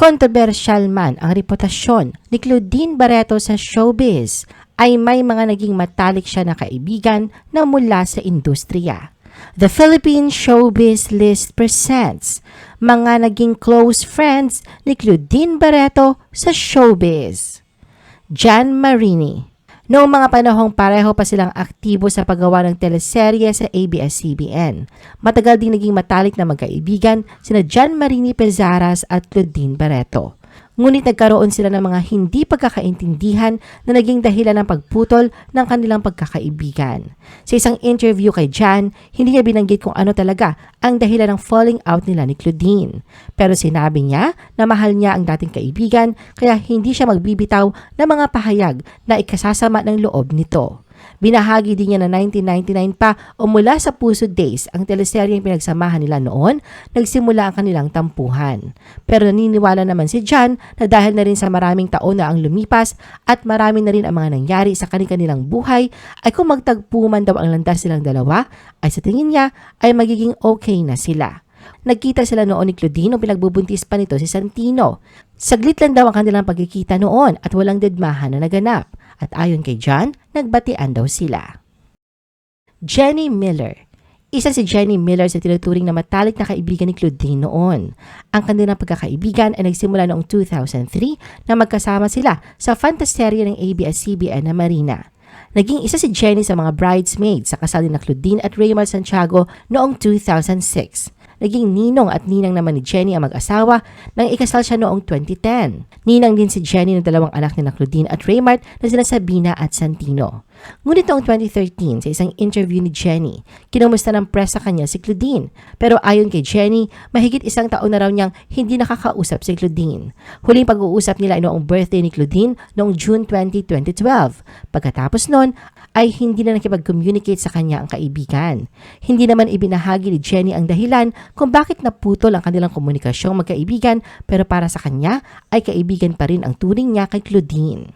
Kontrobersyal man ang reputasyon ni Claudine Barreto sa showbiz, ay may mga naging matalik siya na kaibigan na mula sa industriya. The Philippine Showbiz List presents mga naging close friends ni Claudine Barreto sa showbiz. Jan Marini Noong mga panahong pareho pa silang aktibo sa paggawa ng teleserye sa ABS-CBN, matagal din naging matalik na magkaibigan sina Jan Marini Pezaras at Claudine Barreto. Ngunit nagkaroon sila ng mga hindi pagkakaintindihan na naging dahilan ng pagputol ng kanilang pagkakaibigan. Sa isang interview kay Jan, hindi niya binanggit kung ano talaga ang dahilan ng falling out nila ni Claudine. Pero sinabi niya na mahal niya ang dating kaibigan kaya hindi siya magbibitaw ng mga pahayag na ikasasama ng loob nito. Binahagi din niya na 1999 pa o mula sa Puso Days, ang teleseryeng pinagsamahan nila noon, nagsimula ang kanilang tampuhan. Pero naniniwala naman si John na dahil na rin sa maraming taon na ang lumipas at marami na rin ang mga nangyari sa kanilang buhay, ay kung magtagpo man daw ang landas silang dalawa, ay sa tingin niya ay magiging okay na sila. Nagkita sila noon ni Claudine nung pinagbubuntis pa nito si Santino. Saglit lang daw ang kanilang pagkikita noon at walang dedmahan na naganap. At ayon kay John, nagbatian daw sila. Jenny Miller isa si Jenny Miller sa tinuturing na matalik na kaibigan ni Claudine noon. Ang kanilang pagkakaibigan ay nagsimula noong 2003 na magkasama sila sa fantaserye ng ABS-CBN na Marina. Naging isa si Jenny sa mga bridesmaids sa kasal ni Claudine at Raymar Santiago noong 2006. Naging ninong at ninang naman ni Jenny ang mag-asawa nang ikasal siya noong 2010. Ninang din si Jenny ng dalawang anak ni na Claudine at Raymart na sina Sabina at Santino. Ngunit noong 2013, sa isang interview ni Jenny, kinumusta ng press sa kanya si Claudine. Pero ayon kay Jenny, mahigit isang taon na raw niyang hindi nakakausap si Claudine. Huling pag-uusap nila ay noong birthday ni Claudine noong June 20, 2012. Pagkatapos noon, ay hindi na nakipag-communicate sa kanya ang kaibigan. Hindi naman ibinahagi ni Jenny ang dahilan kung bakit naputol ang kanilang komunikasyong magkaibigan pero para sa kanya ay kaibigan pa rin ang turing niya kay Claudine.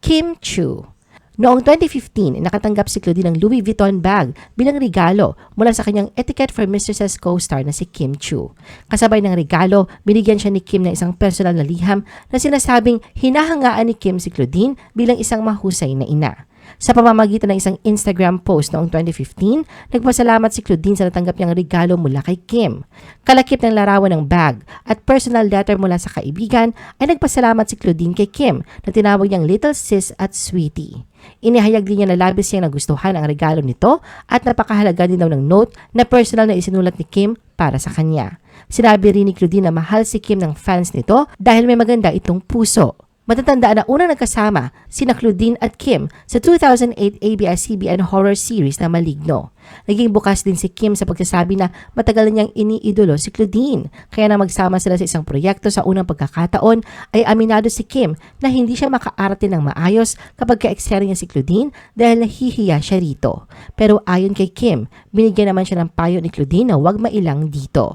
Kim Chu Noong 2015, nakatanggap si Claudine ng Louis Vuitton bag bilang regalo mula sa kanyang Etiquette for Mistresses co-star na si Kim Chu. Kasabay ng regalo, binigyan siya ni Kim ng isang personal na liham na sinasabing hinahangaan ni Kim si Claudine bilang isang mahusay na ina. Sa pamamagitan ng isang Instagram post noong 2015, nagpasalamat si Claudine sa natanggap niyang regalo mula kay Kim. Kalakip ng larawan ng bag at personal letter mula sa kaibigan ay nagpasalamat si Claudine kay Kim na tinawag niyang Little Sis at Sweetie. Inihayag din niya na labis siyang nagustuhan ang regalo nito at napakahalaga din daw ng note na personal na isinulat ni Kim para sa kanya. Sinabi rin ni Claudine na mahal si Kim ng fans nito dahil may maganda itong puso. Matatandaan na unang nagkasama sina Claudine at Kim sa 2008 ABS-CBN horror series na Maligno. Naging bukas din si Kim sa pagsasabi na matagal na niyang iniidolo si Claudine. Kaya na magsama sila sa isang proyekto sa unang pagkakataon ay aminado si Kim na hindi siya makaarte ng maayos kapag ka-eksena niya si Claudine dahil nahihiya siya rito. Pero ayon kay Kim, binigyan naman siya ng payo ni Claudine na huwag mailang dito.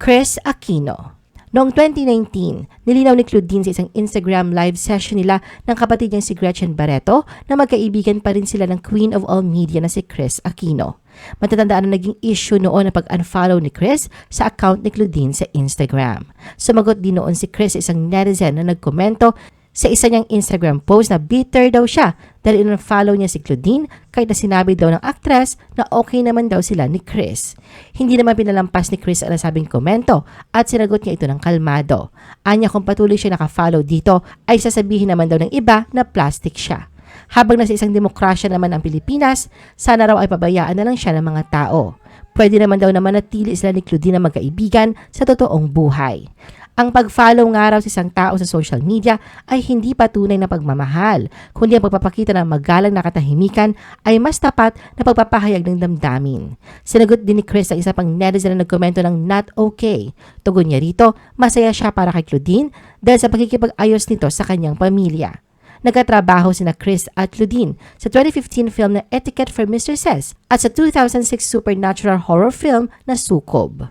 Chris Aquino Noong 2019, nilinaw ni Claudine sa isang Instagram live session nila ng kapatid niyang si Gretchen Barreto na magkaibigan pa rin sila ng Queen of All Media na si Chris Aquino. Matatandaan na naging issue noon na pag-unfollow ni Chris sa account ni Claudine sa Instagram. Sumagot din noon si Chris sa isang netizen na nagkomento sa isa niyang Instagram post na bitter daw siya dahil in-follow niya si Claudine kahit na sinabi daw ng actress na okay naman daw sila ni Chris. Hindi naman pinalampas ni Chris ang nasabing komento at sinagot niya ito ng kalmado. Anya kung patuloy siya nakafollow dito ay sasabihin naman daw ng iba na plastic siya. Habang nasa isang demokrasya naman ang Pilipinas, sana raw ay pabayaan na lang siya ng mga tao. Pwede naman daw na manatili sila ni Claudine na magkaibigan sa totoong buhay. Ang pag-follow nga raw sa isang tao sa social media ay hindi patunay na pagmamahal, kundi ang pagpapakita ng magalang na katahimikan ay mas tapat na pagpapahayag ng damdamin. Sinagot din ni Chris ang isa pang netizen na nagkomento ng not okay. Tugon niya rito, masaya siya para kay Claudine dahil sa pagkikipag-ayos nito sa kanyang pamilya. Nagkatrabaho sina Chris at Claudine sa 2015 film na Etiquette for Mistresses at sa 2006 supernatural horror film na Sukob.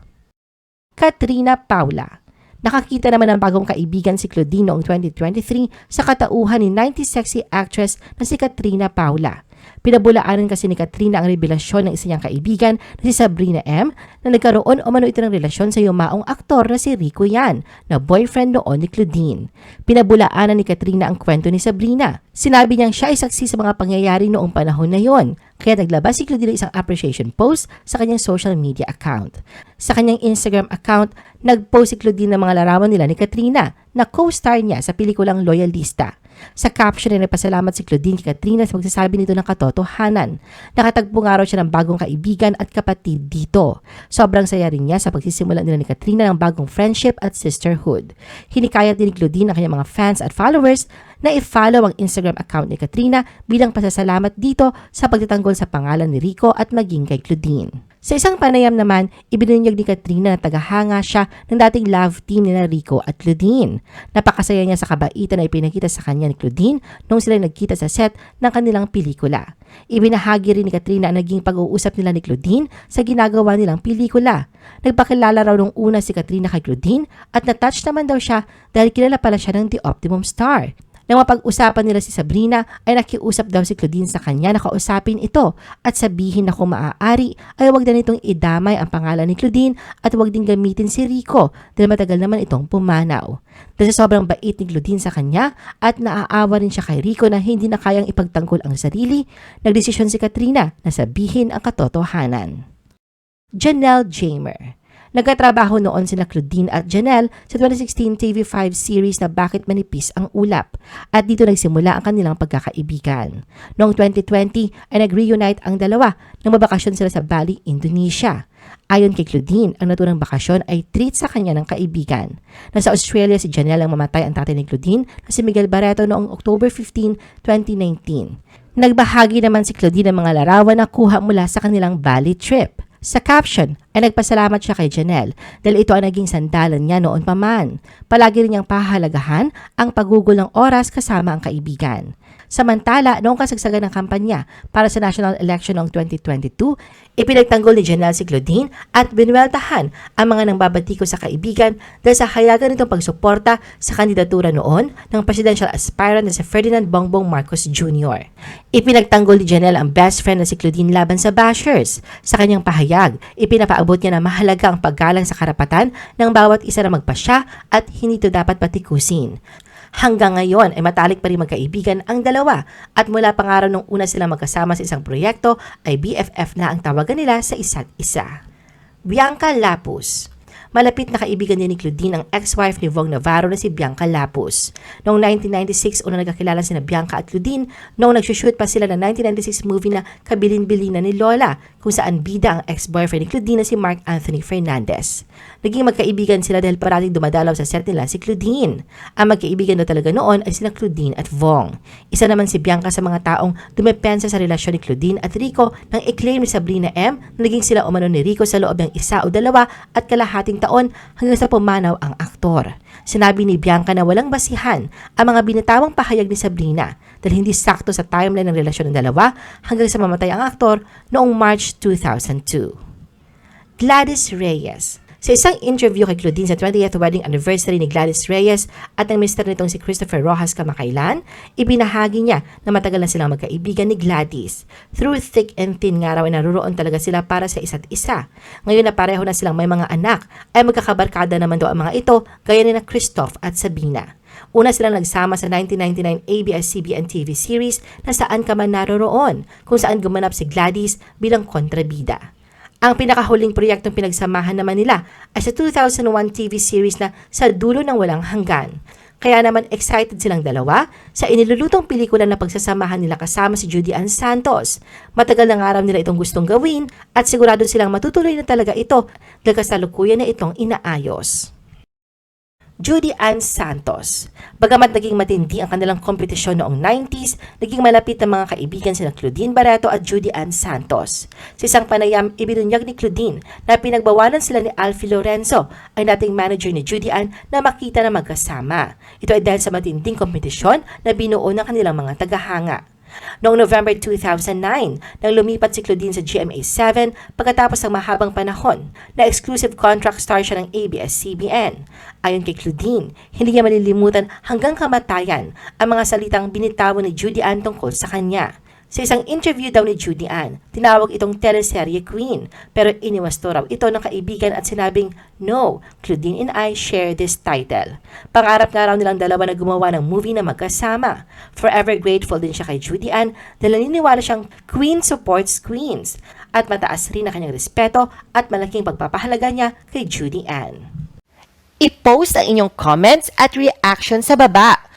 Katrina Paula Nakakita naman ng bagong kaibigan si Claudine noong 2023 sa katauhan ni 90 sexy actress na si Katrina Paula. Pinabulaanan kasi ni Katrina ang revelasyon ng isa niyang kaibigan na si Sabrina M na nagkaroon o mano ito ng relasyon sa yumaong aktor na si Rico Yan na boyfriend noon ni Claudine. Pinabulaanan ni Katrina ang kwento ni Sabrina. Sinabi niyang siya ay saksi sa mga pangyayari noong panahon na yon. Kaya naglabas si Claudine ng isang appreciation post sa kanyang social media account. Sa kanyang Instagram account, nag-post si Claudine ng mga larawan nila ni Katrina na co-star niya sa pelikulang Loyalista. Sa caption ay nagpasalamat si Claudine kay Katrina sa magsasabi nito ng katotohanan. Nakatagpo nga raw siya ng bagong kaibigan at kapatid dito. Sobrang saya rin niya sa pagsisimula nila ni Katrina ng bagong friendship at sisterhood. Hinikayat din ni Claudine ang kanyang mga fans at followers na i-follow ang Instagram account ni Katrina bilang pasasalamat dito sa pagtatanggol sa pangalan ni Rico at maging kay Claudine. Sa isang panayam naman, ibinunyag ni Katrina na tagahanga siya ng dating love team ni Rico at Claudine. Napakasaya niya sa kabaitan na ipinakita sa kanya ni Claudine nung sila nagkita sa set ng kanilang pelikula. Ibinahagi rin ni Katrina ang naging pag-uusap nila ni Claudine sa ginagawa nilang pelikula. Nagpakilala raw nung una si Katrina kay Claudine at natouch naman daw siya dahil kilala pala siya ng The Optimum Star. Nang mapag-usapan nila si Sabrina ay nakiusap daw si Claudine sa kanya na kausapin ito at sabihin na kung maaari ay wag na nitong idamay ang pangalan ni Claudine at wag din gamitin si Rico dahil matagal naman itong pumanaw. Dahil sobrang bait ni Claudine sa kanya at naaawa rin siya kay Rico na hindi na kayang ipagtanggol ang sarili, nagdesisyon si Katrina na sabihin ang katotohanan. Janelle Jamer Nagkatrabaho noon sina Claudine at Janelle sa 2016 TV5 series na Bakit Manipis ang Ulap at dito nagsimula ang kanilang pagkakaibigan. Noong 2020 ay nag-reunite ang dalawa nang mabakasyon sila sa Bali, Indonesia. Ayon kay Claudine, ang naturang bakasyon ay treat sa kanya ng kaibigan. Nasa Australia si Janelle ang mamatay ang tatay ni Claudine na si Miguel Barreto noong October 15, 2019. Nagbahagi naman si Claudine ng mga larawan na kuha mula sa kanilang Bali trip. Sa caption ay nagpasalamat siya kay Janelle dahil ito ang naging sandalan niya noon pa man. Palagi rin niyang pahalagahan ang pagugol ng oras kasama ang kaibigan. Samantala, noong kasagsagan ng kampanya para sa national election noong 2022, ipinagtanggol ni Janelle si Claudine at binuweltahan ang mga nangbabatiko sa kaibigan dahil sa hayagan nitong pagsuporta sa kandidatura noon ng presidential aspirant na si Ferdinand Bongbong Marcos Jr. Ipinagtanggol ni Janelle ang best friend na si Claudine laban sa bashers. Sa kanyang pahayag, ipinapaabot niya na mahalaga ang paggalang sa karapatan ng bawat isa na magpasya at hindi ito dapat patikusin. Hanggang ngayon ay matalik pa rin magkaibigan ang dalawa at mula pangaraw nung una sila magkasama sa isang proyekto ay BFF na ang tawagan nila sa isa't isa. Bianca Lapus Malapit na kaibigan din ni Claudine ang ex-wife ni Vong Navarro na si Bianca Lapus. Noong 1996, una nagkakilala sina Bianca at Claudine noong nagsushoot pa sila ng 1996 movie na Kabilin-Bilina ni Lola kung saan bida ang ex-boyfriend ni Claudine na si Mark Anthony Fernandez. Naging magkaibigan sila dahil parating dumadalaw sa set nila si Claudine. Ang magkaibigan na talaga noon ay sina Claudine at Vong. Isa naman si Bianca sa mga taong dumepensa sa relasyon ni Claudine at Rico nang i-claim ni Sabrina M na naging sila umano ni Rico sa loob ng isa o dalawa at kalahating taon hanggang sa pumanaw ang aktor. Sinabi ni Bianca na walang basihan ang mga binatawang pahayag ni Sabrina dahil hindi sakto sa timeline ng relasyon ng dalawa hanggang sa mamatay ang aktor noong March 2002. Gladys Reyes sa isang interview kay Claudine sa 20th wedding anniversary ni Gladys Reyes at ng mister nitong si Christopher Rojas kamakailan, ibinahagi niya na matagal na silang magkaibigan ni Gladys. Through thick and thin nga raw ay naruroon talaga sila para sa isa't isa. Ngayon na pareho na silang may mga anak, ay magkakabarkada naman daw ang mga ito gaya ni na Christoph at Sabina. Una silang nagsama sa 1999 ABS-CBN TV series na saan ka man naroroon, kung saan gumanap si Gladys bilang kontrabida. Ang pinakahuling proyektong pinagsamahan naman nila ay sa 2001 TV series na Sa Dulo ng Walang Hanggan. Kaya naman excited silang dalawa sa inilulutong pelikula na pagsasamahan nila kasama si Judy Ann Santos. Matagal ng araw nila itong gustong gawin at sigurado silang matutuloy na talaga ito dahil kasalukuyan na itong inaayos. Judy Ann Santos. Bagamat naging matindi ang kanilang kompetisyon noong 90s, naging malapit ang mga kaibigan sina Claudine Barreto at Judy Ann Santos. Sa isang panayam, ibinunyag ni Claudine na pinagbawalan sila ni Alfie Lorenzo, ay dating manager ni Judy Ann na makita na magkasama. Ito ay dahil sa matinding kompetisyon na binuo ng kanilang mga tagahanga. Noong November 2009, nang lumipat si Claudine sa GMA7 pagkatapos ng mahabang panahon na exclusive contract star siya ng ABS-CBN. Ayon kay Claudine, hindi niya malilimutan hanggang kamatayan ang mga salitang binitawan ni Judy Ann tungkol sa kanya. Sa isang interview daw ni Judy Ann, tinawag itong teleserye queen, pero iniwasto raw ito ng kaibigan at sinabing, No, Claudine and I share this title. Pangarap nga raw nilang dalawa na gumawa ng movie na magkasama. Forever grateful din siya kay Judy Ann dahil naniniwala siyang queen supports queens at mataas rin ang kanyang respeto at malaking pagpapahalaga niya kay Judy Ann. I-post ang inyong comments at reaction sa baba.